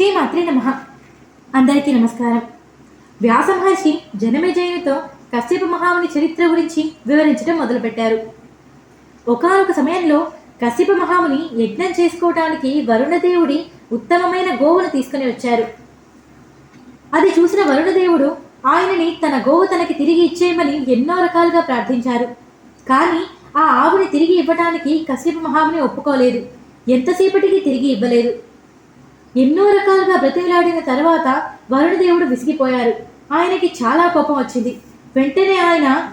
శ్రీమాత్రి నమ. అందరికీ నమస్కారం. వ్యాస మహర్షి జనమేజయునితో కశ్యప మహాముని చరిత్ర గురించి వివరించడం మొదలుపెట్టారు. ఒకనొక సమయంలో కశ్యప మహాముని యజ్ఞం చేసుకోవటానికి వరుణదేవుడి ఉత్తమమైన గోవును తీసుకుని వచ్చారు. అది చూసిన వరుణదేవుడు ఆయనని తన గోవు తనకి తిరిగి ఇచ్చేయమని ఎన్నో రకాలుగా ప్రార్థించారు. కానీ ఆ ఆవుని తిరిగి ఇవ్వటానికి కశ్యప మహాముని ఒప్పుకోలేదు. ఎంతసేపటికి తిరిగి ఇవ్వలేదు. ఎన్నో రకాలుగా బ్రతిమలాడిన తర్వాత వరుణదేవుడు విసిగిపోయారు. ఆయనకి చాలా కోపం వచ్చింది. వెంటనే ఆయన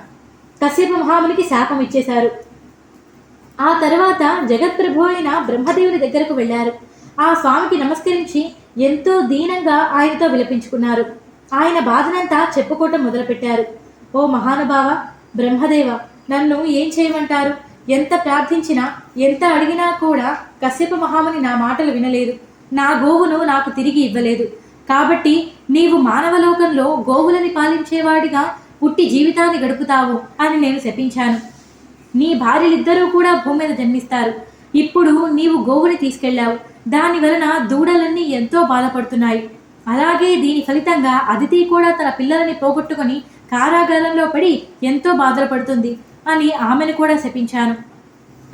కశ్యప మహామునికి శాపం ఇచ్చేశారు. ఆ తర్వాత జగత్ప్రభు అయిన బ్రహ్మదేవుని దగ్గరకు వెళ్ళారు. ఆ స్వామికి నమస్కరించి ఎంతో దీనంగా ఆయనతో విలపించుకున్నారు. ఆయన బాధనంతా చెప్పుకోవటం మొదలుపెట్టారు. ఓ మహానుభావ బ్రహ్మదేవ నన్ను ఏం చేయమంటారు? ఎంత ప్రార్థించినా ఎంత అడిగినా కూడా కశ్యప మహాముని నా మాటలు వినలేదు. నా గోవును నాకు తిరిగి ఇవ్వలేదు. కాబట్టి నీవు మానవలోకంలో గోవులని పాలించేవాడిగా పుట్టి జీవితాన్ని గడుపుతావు అని నేను శపించాను. నీ భార్యలిద్దరూ కూడా భూమి మీద జన్మిస్తారు. ఇప్పుడు నీవు గోవుని తీసుకెళ్ళావు. దాని వలన దూడలన్నీ ఎంతో బాధపడుతున్నాయి. అలాగే దీని ఫలితంగా అదితి కూడా తన పిల్లలని పోగొట్టుకొని కారాగారంలో పడి ఎంతో బాధలు పడుతుంది అని ఆమెను కూడా శపించాను.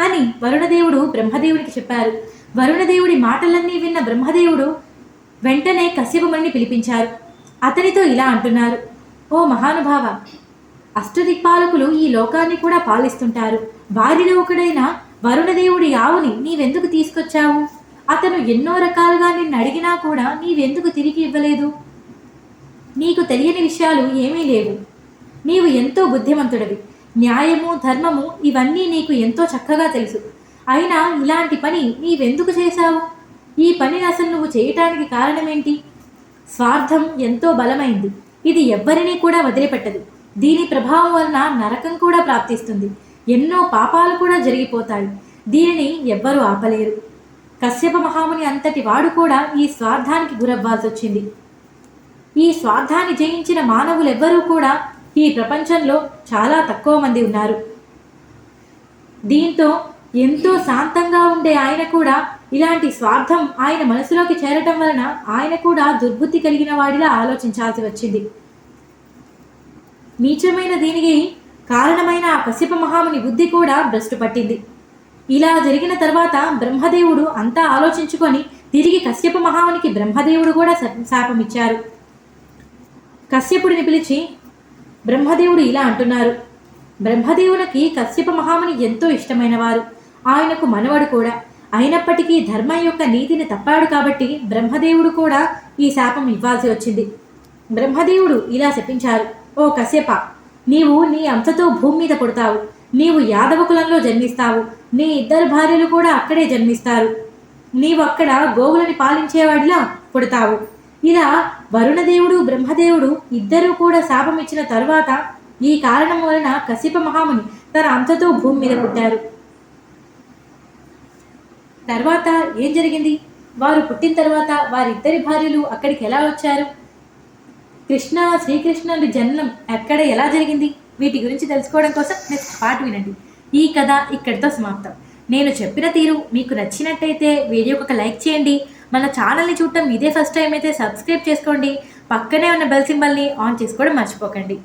అని వరుణదేవుడు బ్రహ్మదేవుడికి చెప్పారు. వరుణదేవుడి మాటలన్నీ విన్న బ్రహ్మదేవుడు వెంటనే కశ్యపముని పిలిపించారు. అతనితో ఇలా అంటున్నారు. ఓ మహానుభావ అష్టదిక్పాలకులు ఈ లోకాన్ని కూడా పాలిస్తుంటారు. వారిలో ఒకడైన వరుణదేవుడి ఆవుని నీవెందుకు తీసుకొచ్చావు? అతను ఎన్నో రకాలుగా నిన్ను అడిగినా కూడా నీవెందుకు తిరిగి ఇవ్వలేదు? నీకు తెలియని విషయాలు ఏమీ లేవు. నీవు ఎంతో బుద్ధిమంతుడవి. న్యాయము ధర్మము ఇవన్నీ నీకు ఎంతో చక్కగా తెలుసు. అయినా ఇలాంటి పని నీవెందుకు చేశావు? ఈ పనిని అసలు నువ్వు చేయటానికి కారణమేంటి? స్వార్థం ఎంతో బలమైంది. ఇది ఎవ్వరినీ కూడా వదిలిపెట్టదు. దీని ప్రభావం వలన నరకం కూడా ప్రాప్తిస్తుంది. ఎన్నో పాపాలు కూడా జరిగిపోతాయి. దీనిని ఎవ్వరూ ఆపలేరు. కశ్యప మహాముని అంతటి వాడు కూడా ఈ స్వార్థానికి గురవ్వాల్సి వచ్చింది ఈ స్వార్థాన్ని జయించిన మానవులెవ్వరూ కూడా ఈ ప్రపంచంలో చాలా తక్కువ మంది ఉన్నారు. దీంతో ఎంతో శాంతంగా ఉండే ఆయన కూడా ఇలాంటి స్వార్థం ఆయన మనసులోకి చేరటం వలన ఆయన కూడా దుర్బుద్ధి కలిగిన వాడిలా ఆలోచించాల్సి వచ్చింది. నీచమైన దీనికి కారణమైన ఆ కశ్యప మహాముని బుద్ధి కూడా భ్రష్టు పట్టింది. ఇలా జరిగిన తర్వాత బ్రహ్మదేవుడు అంతా ఆలోచించుకొని తిరిగి కశ్యప మహామునికి బ్రహ్మదేవుడు కూడా శా- శాపం ఇచ్చారు కశ్యపుడిని పిలిచి బ్రహ్మదేవుడు ఇలా అంటున్నారు. బ్రహ్మదేవునికి కశ్యప మహాముని ఎంతో ఇష్టమైన వారు ఆయనకు మనవడు కూడా. అయినప్పటికీ ధర్మం యొక్క నీతిని తప్పాడు కాబట్టి బ్రహ్మదేవుడు కూడా ఈ శాపం ఇవ్వాల్సి వచ్చింది. బ్రహ్మదేవుడు ఇలా శపించారు. ఓ కశ్యప నీవు నీ అంశతో భూమి మీద పుడతావు. నీవు యాదవ కులంలో జన్మిస్తావు. నీ ఇద్దరు భార్యలు కూడా అక్కడే జన్మిస్తారు. నీవు అక్కడ గోవులని పాలించేవాడిలా పుడతావు. ఇలా వరుణదేవుడు బ్రహ్మదేవుడు ఇద్దరూ కూడా శాపం ఇచ్చిన తరువాత ఈ కారణం వలన కసిప మహాముని తన అంతతో భూమి మీద పుట్టారు. తర్వాత ఏం జరిగింది? వారు పుట్టిన తర్వాత వారిద్దరి భార్యలు అక్కడికి ఎలా వచ్చారు? కృష్ణ శ్రీకృష్ణుడి జన్మం ఎక్కడ ఎలా జరిగింది? వీటి గురించి తెలుసుకోవడం కోసం నెక్స్ట్ పార్ట్ వినండి. ఈ కథ ఇక్కడితో సమాప్తం. నేను చెప్పిన తీరు మీకు నచ్చినట్టయితే వీడియోకి ఒక లైక్ చేయండి. మన ఛానల్ని చూడటం ఇదే ఫస్ట్ టైం అయితే సబ్స్క్రైబ్ చేసుకోండి. పక్కనే ఉన్న బెల్ సింబల్ని ఆన్ చేసుకోవడం మర్చిపోకండి.